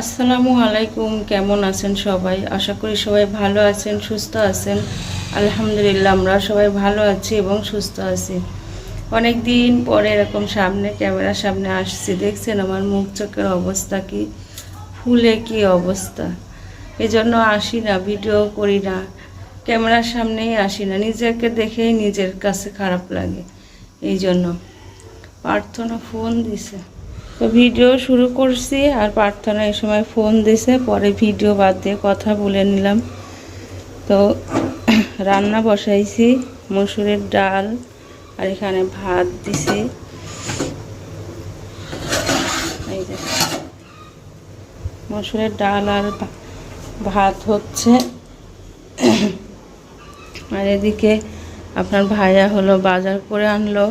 আসসালামু আলাইকুম, কেমন আছেন সবাই? আশা করি সবাই ভালো আছেন, সুস্থ আছেন। আলহামদুলিল্লাহ, আমরা সবাই ভালো আছি এবং সুস্থ আছি। অনেক দিন পরে এরকম সামনে, ক্যামেরার সামনে আসছি। দেখছেন আমার মুখ চোখের অবস্থা কি? ফুলে কি অবস্থা? এই জন্য আসি না, ভিডিও করি না। ক্যামেরার সামনেই আসি না। নিজেকে দেখেই নিজের কাছে খারাপ লাগে। এই জন্য প্রার্থনা, ফোন দিছে। তো ভিডিও শুরু করছি আর প্রার্থনা এই সময় ফোন দিছে পরে ভিডিও বাদ দিয়ে কথা বলে নিলাম। তো রান্না বসাইছি মসুরের ডাল আর এখানে ভাত দিছি। এই যে মসুরের ডাল আর ভাত হচ্ছে। আর এদিকে আপনার ভাইয়া হলো বাজার করে আনলো।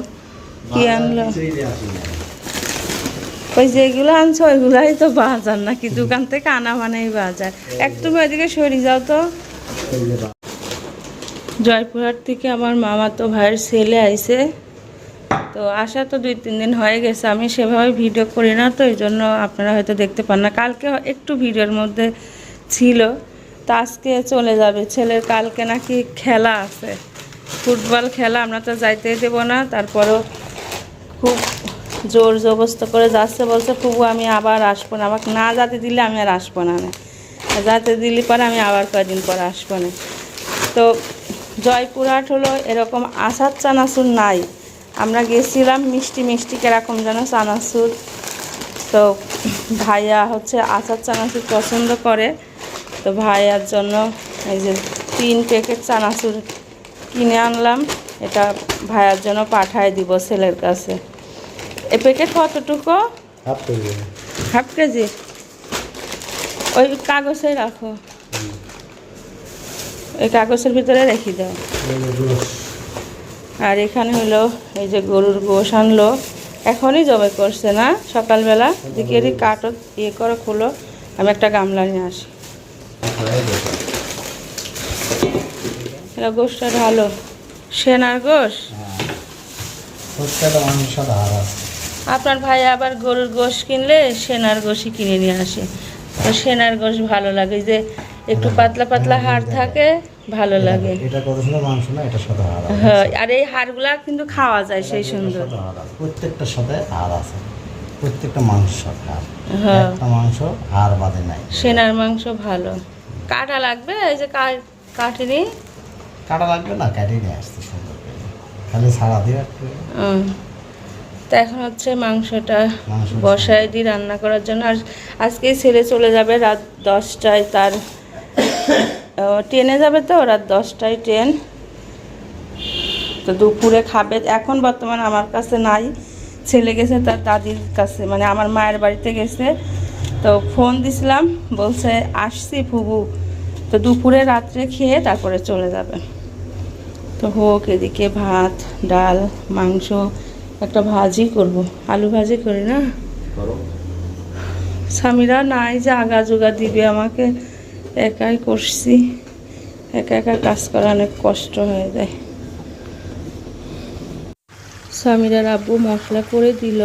কি আনলো? ওই যেগুলো আনছো, ওইগুলাই তো বাজার নাকি? দোকান থেকে আনা মানেই বাজার। এক তুমি ওইদিকে সরি যাও তো। জয়পুরহাট থেকে আমার মামা তো ভাইয়ের ছেলে আইছে। তো আসা তো দুই তিন দিন হয়ে গেছে, আমি সেভাবে ভিডিও করি না তো এই জন্য আপনারা হয়তো দেখতে পান না। কালকে একটু ভিডিওর মধ্যে ছিল, তো আজকে চলে যাবে। ছেলের কালকে নাকি খেলা আছে। ফুটবল খেলা, আমরা তো যাইতে দেবো না, তারপরেও খুব জোর জবস্ত করে যাচ্ছে বলছে ফুবু আমি আবার আসব না। আমাকে না যাতে দিলে আমি আর আসব না যাতে দিলে পরে আমি আবার কয়দিন পরে আসব না তো জয়পুরহাট হলো এরকম আসার চানাচুর নাই। আমরা গেছিলাম মিষ্টি মিষ্টি কীরকম যেন চানাচুর। তো ভাইয়া হচ্ছে আচার চানাচুর পছন্দ করে। তো ভাইয়ার জন্য এই যে তিন প্যাকেট চানাচুর কিনে আনলাম। এটা ভাইয়ার জন্য পাঠায় দিব ছেলের কাছে। এ প্যাকেট কতটুকু? Half kg. Half kg? ওই কাগজে রাখো। ওই কাগজের ভিতরে রেখে দাও। আর এখানে হলো এই যে গরুর গোশ আনলো। এখনই জবাই করছে না? সকালবেলা দিকেরই কাটো ইয়ে করে খুলো। আমি একটা গামলা নিয়ে আসি। এটা গোশটা ঢালো। সেনার গোশ? প্রত্যেকটা আপনার ভাই আবার গরুর গোশ কিনলে সেনার গোশই কিনে নিয়ে আসে। তো সেনার গোশ ভালো লাগে যে একটু পাতলা পাতলা হাড় থাকে ভালো লাগে। এটা কত সুন্দর মাংস না এটা সাথে হার আছে। হ্যাঁ আর এই হাড়গুলা কিন্তু খাওয়া যায় সেই সুন্দর। সাথে হাড় আছে প্রত্যেকটা মাংস হ্যাঁ। একটা মাংস হার বাদে নাই। সেনার মাংস ভালো। কাটা লাগবে এই যে কাটেনি? কাটা লাগবে না কাটিয়ে নিয়ে আসতে সুন্দর খালি ছাড়া দিয়ে একটু তো এখন হচ্ছে মাংসটা মাংস বসায় দিই রান্না করার জন্য। আর আজকেই ছেলে চলে যাবে রাত দশটায় তার ট্রেনে যাবে তো রাত দশটায় ট্রেন। তো দুপুরে খাবে। এখন বর্তমান আমার কাছে নাই। ছেলে গেছে তার দাদির কাছে মানে আমার মায়ের বাড়িতে গেছে। তো ফোন দিছিলাম বলছে আসছি ফুবু। তো দুপুরে রাত্রে খেয়ে তারপরে চলে যাবে। তো হোক এদিকে ভাত ডাল মাংস একটা ভাজি করব। আলু ভাজি করি না? স্বামীরা নাই যে আগা জোগা দিবে আমাকে একাই করছি। একা একা কাজ করা অনেক কষ্ট হয়ে যায়। স্বামীরা আব্বু মশলা করে দিল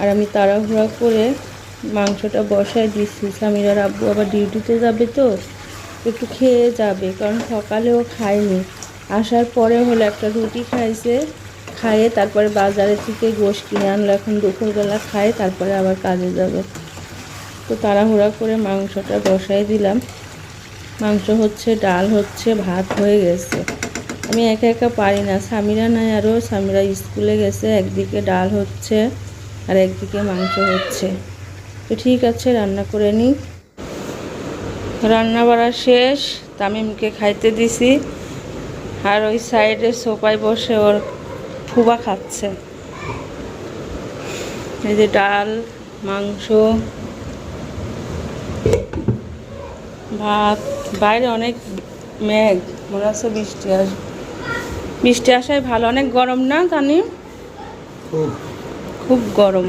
আর আমি তাড়াহুড়া করে মাংসটা বসায় দিচ্ছি স্বামীরা আব্বু আবার ডিউটিতে যাবে তো একটু খেয়ে যাবে কারণ সকালেও খায়নি। আসার পরে হলো একটা রুটি খাইছে। খাইয়ে তারপরে বাজারে থেকে গোশ কিনে আনলো, এখন দুপুরবেলা খায়, তারপরে আবার কাজে যাবে। তো তাড়াহুড়া করে মাংসটা বসাই দিলাম। মাংস হচ্ছে, ডাল হচ্ছে, ভাত হয়ে গেছে। আমি একা একা পারি না। স্বামীরা নাই আরও, স্বামীরা স্কুলে গেছে, একদিকে ডাল হচ্ছে আর একদিকে মাংস হচ্ছে। তো ঠিক আছে, রান্না করে নিই রান্না বাড়া শেষ, তামিমকে খাইতে দিছি। আর ওই সাইডে সোফায় বসে ওর ফুবা খাচ্ছে। এই যে ডাল মাংস ভাত বাইরে অনেক মেঘ মনে হচ্ছে বৃষ্টি আসবে বৃষ্টি আসায় ভালো। অনেক গরম না জানি খুব গরম।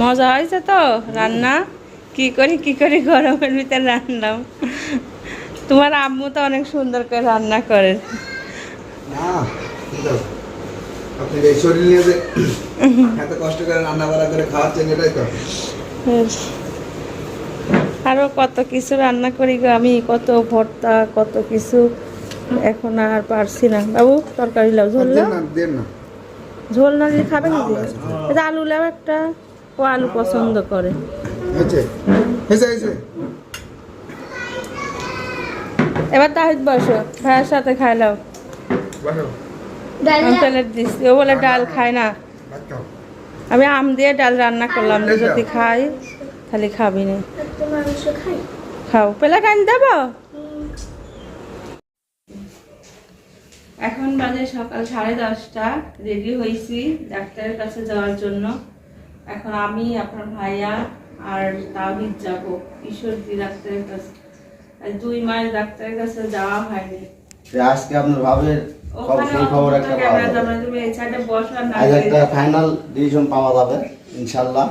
মজা হয়েছে তো রান্না? কি করি কি করি গরমের ভিতরে রান্নাম। তোমার আম্মু তো অনেক সুন্দর করে রান্না করে। না। আপনি এই শরীর নিয়ে যে এত কষ্ট করে রান্না করে খাওয়াচ্ছেন এটাই তো। আরও কত কিছু রান্না করি গো আমি কত ভর্তা কত কিছু। এখন আর পারছি না। বাবু তরকারি লাও ঝোল না দেন না। ঝোল না দিলে খাবে নাকি? এটা আলু লাও একটা ও আলু পছন্দ করে। এবার তাহিদ বসো ভাইয়ের সাথে খাই লাও। বসো। আমি প্লেট দিচ্ছি ও বলে ডাল খায় না। আমি আম দিয়ে ডাল রান্না করলাম যদি খাই তাহলে খাবি না। খাও। প্লেট আনি দেবো? এখন বাজে সকাল সাড়ে দশটা রেডি হয়েছি ডাক্তারের কাছে যাওয়ার জন্য। এখন আমি আপনার ভাইয়া আর তাহিদ যাব ঈশ্বরদী ডাক্তারের কাছে। আর দুই মাস ডাক্তারের কাছে যাওয়া হয়নি। আজকে আপনার ভাবের সেই খবর একটা পাওয়া যাবে। জামাই তুমি এই সাইডে বসো আর না আজ একটা ফাইনাল ডিসিশন পাওয়া যাবে ইনশাল্লাহ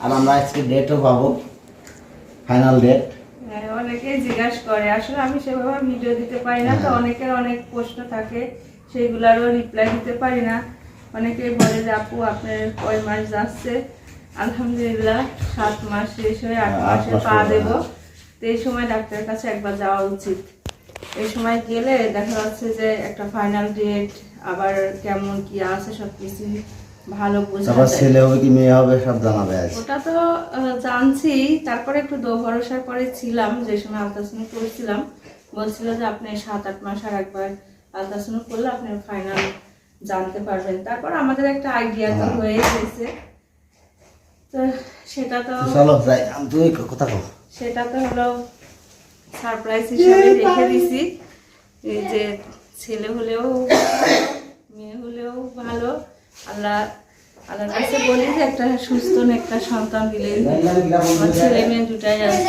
আর আমরা আজকে ডেটও পাবো ফাইনাল ডেট হ্যাঁ, জিজ্ঞাসা করে আসলে আমি সেভাবে ভিডিও দিতে পারি না তো হ্যাঁ। অনেকের অনেক প্রশ্ন থাকে সেইগুলারও রিপ্লাই দিতে পারি না। অনেকেই বলে যে আপু আপনার কয় মাস যাচ্ছে? আলহামদুলিল্লাহ সাত মাস শেষ হয়ে আট হ্যাঁ, মাসে পা দেবো। তো এই সময় ডাক্তারের কাছে একবার যাওয়া উচিত। এই সময় গেলে দেখা যাচ্ছে যে একটা ফাইনাল ডেট আবার কেমন কি আছে সব কিছু ভালো বোঝা তারপর ছেলে হবে কি মেয়ে হবে সব জানাবে আজ ওটা তো জানছি। তারপরে একটু দো ভরসার পরে ছিলাম যে সময় আলট্রাসাউন্ড করেছিলাম। বলছিল যে আপনি সাত আট মাস আর একবার আলট্রাসাউন্ড করলে আপনি ফাইনাল জানতে পারবেন। তারপর আমাদের একটা আইডিয়া তো হ্যাঁ। হয়ে গেছে। তো সেটা তো চলো যাই তুমি কথা সেটা তো হলো সারপ্রাইজ হিসাবে রেখে দিছি। এই যে ছেলে হলেও মেয়ে হলেও ভালো। আল্লাহ আল্লাহর কাছে বলি যে একটা সুস্থ একটা সন্তান দিলে আমার ছেলে মেয়ে দুটাই আছে।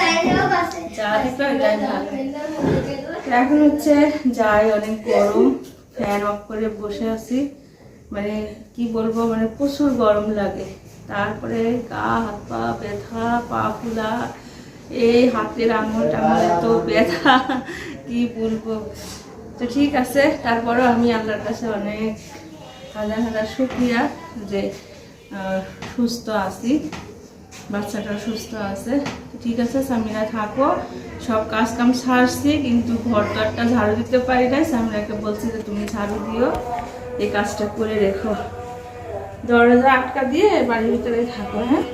যা ভালো। এখন হচ্ছে যাই অনেক গরম। ফ্যান অফ করে বসে আছি। মানে কি বলব মানে প্রচুর গরম লাগে। তারপরে গা হাত পা ব্যথা পা ফুলা এই হাতের আঙুল টাঙুলে তো ব্যথা, কি বলব? তো ঠিক আছে, তারপরেও আমি আল্লাহর কাছে অনেক হাজার হাজার শুক্রিয়া যে সুস্থ আছি বাচ্চাটা সুস্থ আছে। ঠিক আছে, সামিরা থাকো, সব কাজ কাম সারছি, কিন্তু ঘর দরটা ঝাড়ু দিতে পারি না সামিরাকে বলছি যে, তুমি ঝাড়ু দিও, এই কাজটা করে রেখো। দরজা আটকা দিয়ে বাড়ির ভিতরে থাকো হ্যাঁ?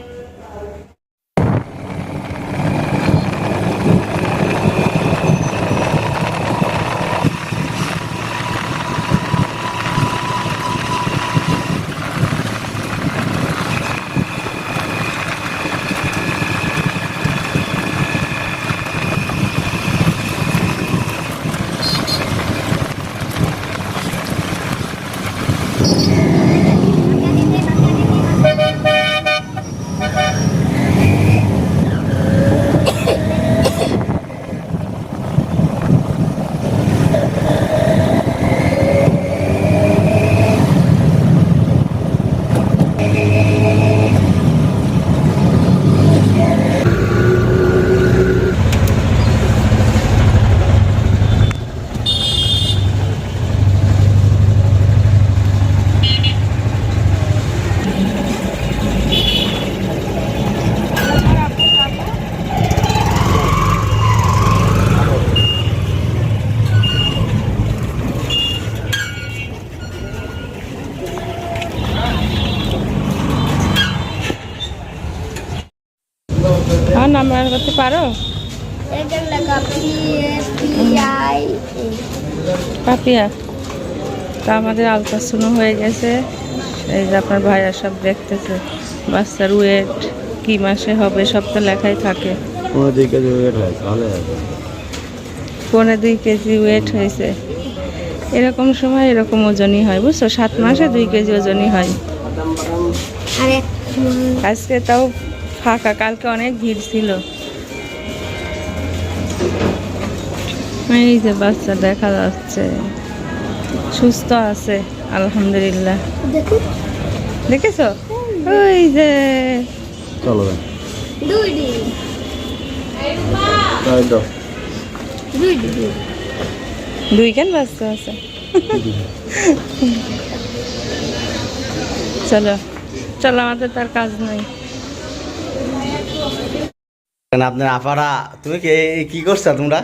নাম্বার করতে পারো? পাপিয়া তা আমাদের আলট্রাসাউন্ড হয়ে গেছে। এই যে আপনার ভাইয়া সব দেখতেছে। বাচ্চার ওয়েট কি মাসে হবে সব তো লেখাই থাকে। কোনো দিকে ওয়েট হয় তাহলে পৌনে দুই কেজি ওয়েট হয়েছে। এরকম সময় এরকম ওজনই হয় বুঝছ? সাত মাসে দুই কেজি ওজনই হয়। আজকে তাও ফাঁকা কালকে অনেক ভিড় ছিল। এই যে বাচ্চা দেখা যাচ্ছে। সুস্থ আছে আলহামদুলিল্লাহ। দেখেছ? ওই যে। চলো দুই কেন বাচ্চা আছে? চলো। চলো আমাদের তার কাজ নাই। আপনার আপারা? তুমি কি করছ তোমরা?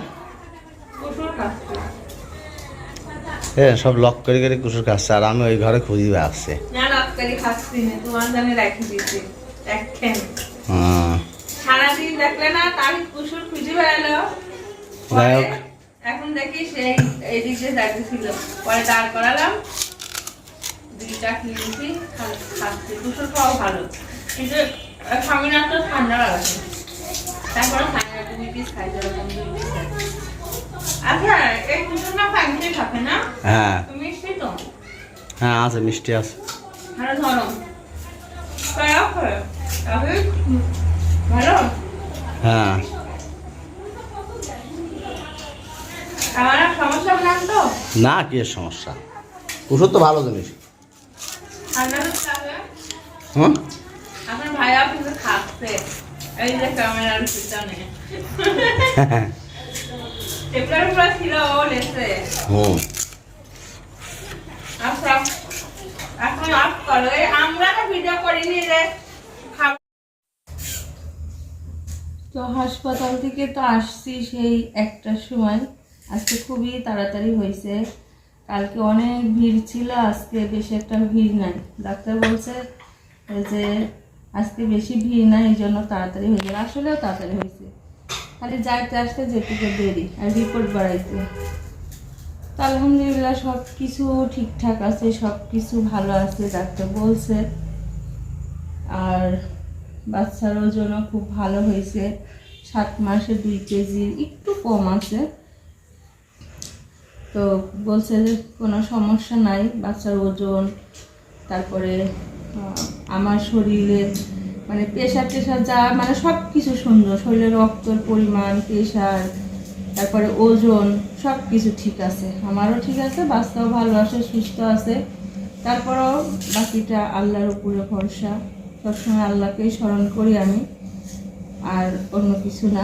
হ্যাঁ সব লক করে করে কুসুর খাচ্ছে আর আমি ওই ঘরে খুঁজিবে আসছে হ্যাঁ। খুঁজে যাই হোক। এখন দেখি সেই এই দিক দিয়ে যাইতেছিল। পরে দাঁড় করালাম। দুইটা কিনেছি খাচ্ছি। কুসুর খাওয়া ভালো। কিন্তু স্বামীনাথ তো ঠান্ডা লাগাছে। তারপরে স্বামীনাথ দুই পিস খাই যেরকম দুই পিস খাই আচ্ছা এই না থাকে না? হ্যাঁ। মিষ্টি তো? হ্যাঁ আছে মিষ্টি আছে। আরও ধরো। কয়া করে ভালো? হ্যাঁ। আমার সমস্যা নাই তো? না কি সমস্যা? ওষুধ তো ভালো জিনিস। ঠান্ডা তো লাগে হুম? আমার ভাইয়া কিন্তু খাচ্ছে। এই যে ক্যামেরার পিছনে টেপলার উপরে ছিল ও লেছে হুম আচ্ছা এখন অফ করো এই আমরা তো ভিডিও করিনি রে খাব তো হাসপাতাল থেকে তো আসছি সেই একটার সময়। আজকে খুবই তাড়াতাড়ি হয়েছে। কালকে অনেক ভিড় ছিল আজকে বেশি একটা ভিড় নাই। ডাক্তার বলছে যে আজকে বেশি ভিড় নাই, এই জন্য তাড়াতাড়ি হয়ে যাবে আসলেও তাড়াতাড়ি হয়েছে। খালি যাইতে আসতে যেটুকু দেরি আর রিপোর্ট বাড়াইতে। তো আলহামদুলিল্লাহ সব কিছু ঠিকঠাক আছে সব কিছু ভালো আছে, ডাক্তার বলছে। আর বাচ্চার ওজনও খুব ভালো হয়েছে। সাত মাসে দুই কেজির একটু কম আছে। তো বলছে যে কোনো সমস্যা নাই, বাচ্চার ওজন, তারপরে আমার শরীরে মানে প্রেশার টেশার যা মানে সব কিছু সুন্দর। শরীরে রক্তর পরিমাণ প্রেশার তারপরে ওজন সব কিছু ঠিক আছে। আমারও ঠিক আছে, বাচ্চাও ভালো আছে, সুস্থ আছে। তারপরেও বাকিটা আল্লাহর উপরে ভরসা। সবসময় আল্লাহকেই স্মরণ করি আমি, আর অন্য কিছু না।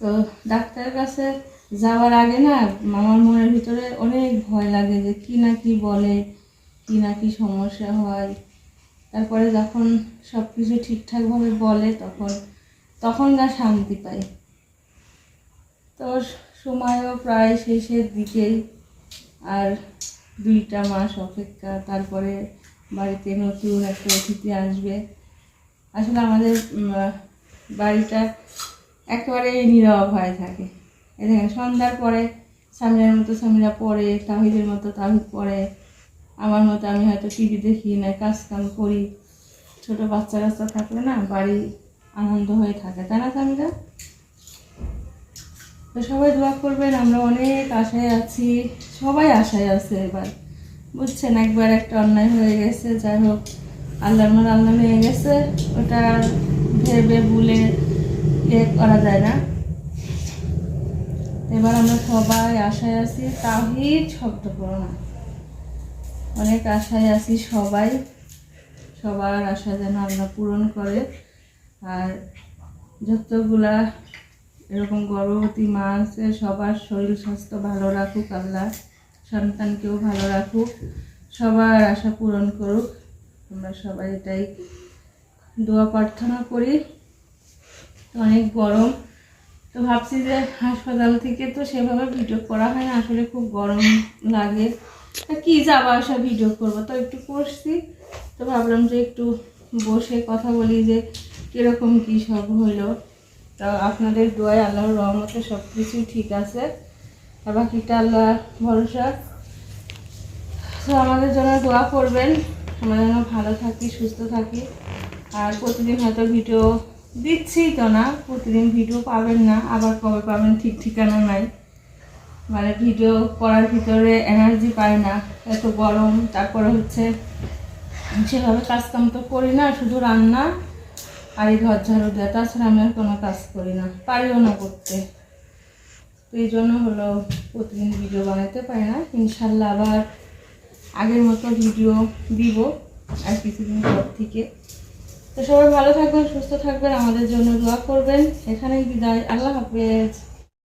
তো ডাক্তারের কাছে যাওয়ার আগে না আমার মনের ভিতরে অনেক ভয় লাগে যে কি না কি বলে। কি না কি সমস্যা হয়। তারপরে যখন সব কিছু ঠিকঠাকভাবে বলে, তখন তখন না শান্তি পাই। তো সময়ও প্রায় শেষের দিকেই আর দুইটা মাস অপেক্ষা। তারপরে বাড়িতে নতুন একটা অতিথি আসবে। আসলে আমাদের বাড়িটা একেবারে নীরব হয়ে থাকে। এ দেখেন, সন্ধ্যার পরে সামিরার মতো স্বামীরা পড়ে তাহিদের মতো তাহিদ পড়ে। আমার মতো আমি হয়তো টিভি দেখি না কাজ কাম করি। ছোট বাচ্চা কাচ্চা থাকলে না বাড়ি আনন্দ হয়ে থাকে, তাই না সামিরা? তো সবাই দোয়া করবেন, আমরা অনেক আশায় আছি, সবাই আশায় আছে এবার। বুঝছেন, একবার একটা অন্যায় হয়ে গেছে, যাই হোক আল্লাহ মন আল্লাহ হয়ে গেছে, ওটা ভেবে ভুলে ইয়ে করা যায় না। এবার আমরা সবাই আশায় আছি তাহিদ শব্দ করো না। অনেক আশায় আছি সবাই। সবার আশা যেন আল্লাহ পূরণ করে। আর যতগুলা এরকম গর্ভবতী মা আছে, সবার শরীর স্বাস্থ্য ভালো রাখুক, আল্লাহ সন্তানকেও ভালো রাখুক। সবার আশা পূরণ করুক। আমরা সবাই এটাই দোয়া প্রার্থনা করি। অনেক গরম। তো ভাবছি যে হাসপাতাল থেকে তো সেভাবে ভিডিও করা হয় না। আসলে খুব গরম লাগে। কি যাবা, আসা ভিডিও করব। তো একটু করছি, তো ভাবলাম যে একটু বসে কথা বলি যে কীরকম কি সব হইল তা আপনাদের দোয়ায় আল্লাহর রহমতে সব কিছুই ঠিক আছে। আর বাকিটা আল্লাহ ভরসা। তো আমাদের জন্য দোয়া করবেন, আমরা যেন ভালো থাকি, সুস্থ থাকি। আর প্রতিদিন হয়তো ভিডিও দিচ্ছি তো না, প্রতিদিন ভিডিও পাবেন না, আবার কবে পাবেন ঠিক ঠিকানা নাই। মানে ভিডিও করার ভিতরে এনার্জি পাই না, এত গরম, তারপরে হচ্ছে সেভাবে কাজ কাম তো করি না, শুধু রান্না আর এই ঘর ঝাড়ু দেওয়া। তাছাড়া আমি আর কোনো কাজ করি না, পারিও না করতে। তো এই জন্য হলো প্রতিদিন ভিডিও বানাতে পারি না। ইনশাল্লাহ আবার আগের মতো ভিডিও দিব আর কিছুদিন পর থেকে। তো সবাই ভালো থাকবেন, সুস্থ থাকবেন, আমাদের জন্য দোয়া করবেন। এখানেই বিদায়, আল্লাহ হাফেজ।